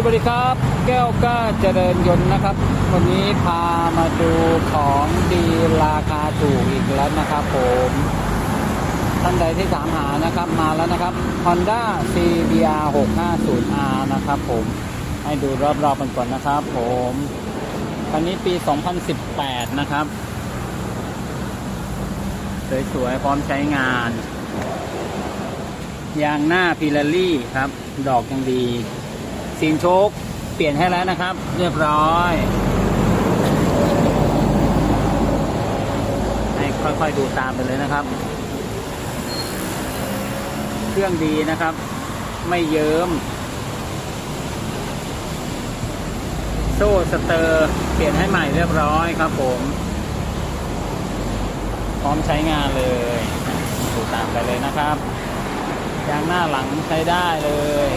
สวัสดีครับ แก้วก้าเจริญยนต์นะครับ วันนี้พามาดูของดีราคาถูกอีกแล้วนะครับผมท่านใดที่ถามหานะครับมาแล้วนะครับ Honda CBR 650R นะครับผมให้ดูรอบๆกันก่อนนะครับผมคันนี้ปี 2018 นะครับ สวยๆพร้อมใช้งาน ยางหน้าพิลารี่ครับ ดอกยังดี ซีนโชคเปลี่ยนให้แล้วนะครับ เรียบร้อย ให้ค่อยๆดูตามไปเลยนะครับ เครื่องดีนะครับ ไม่เยิ้มโซ่สเตอร์เปลี่ยนให้ใหม่เรียบร้อยครับผม พร้อมใช้งานเลยดูตามไปเลยนะครับยางหน้าหลังใช้ได้เลย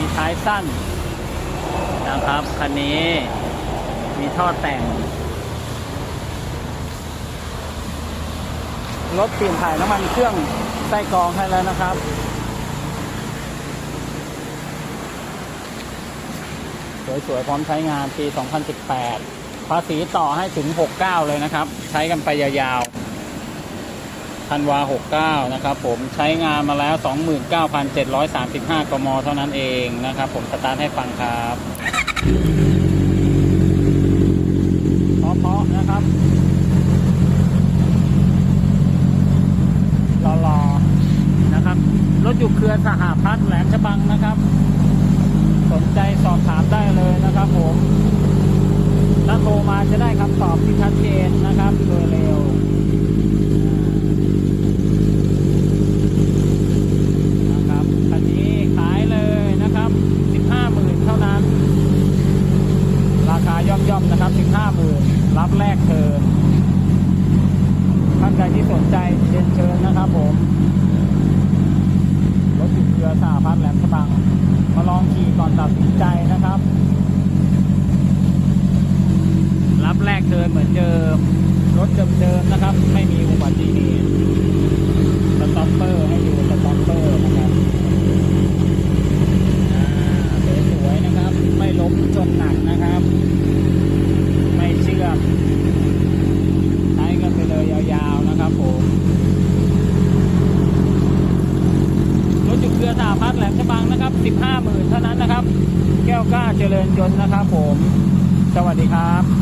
มีท้ายสั้นนะครับคันนี้มีท่อแต่ง รถเปลี่ยนถ่ายน้ำมันเครื่องใต้กรองให้แล้วนะครับสวยๆ พร้อมใช้งานปี 2018 ภาษีต่อให้ถึง 69 เลยนะครับ ใช้กันไปยาวๆ ธันวา 69 นะครับผมใช้งานมาแล้ว 29,735 กม เท่านั้นเองนะครับผมสตาร์ทให้ฟังครับเพราะๆนะครับรอๆนะครับ รถอยู่เครือสหพัฒน์แหลมฉบังนะครับ สนใจสอบถามได้เลยนะครับผม ถ้าโทรมาจะได้คำตอบที่ชัดเจนนะครับโดยเร็ว นะครับคันนี้ขายเลยนะครับ 15หมื่นเท่านั้น ราคา ย่อมนะครับ 15หมื่นรับแรกเทินท่านใดที่สนใจเรียนเชิญนะครับผมรถติดเรือสาพัฒน์แหลมฉบัง มาลองขี่ก่อนตัดสินใจนะครับ รับแรกเทินเหมือนเดิมรถเดิมๆนะครับ ไม่มีอุบัติเหตุ สต็อปเปอร์ให้ดูสต็อปเปอร์นะครับอ่าสวยๆนะครับ ไม่ล้มจนหนักนะครับ ไม่เชื่อมใช้กันไปเลยยาวๆนะครับผม รถจุกเครือสาพัฒ น์แหลมฉบังนะครับ15หมื่นเท่านั้นนะครับ แก้วกล้าเจริญยนต์นะครับผม สวัสดีครับ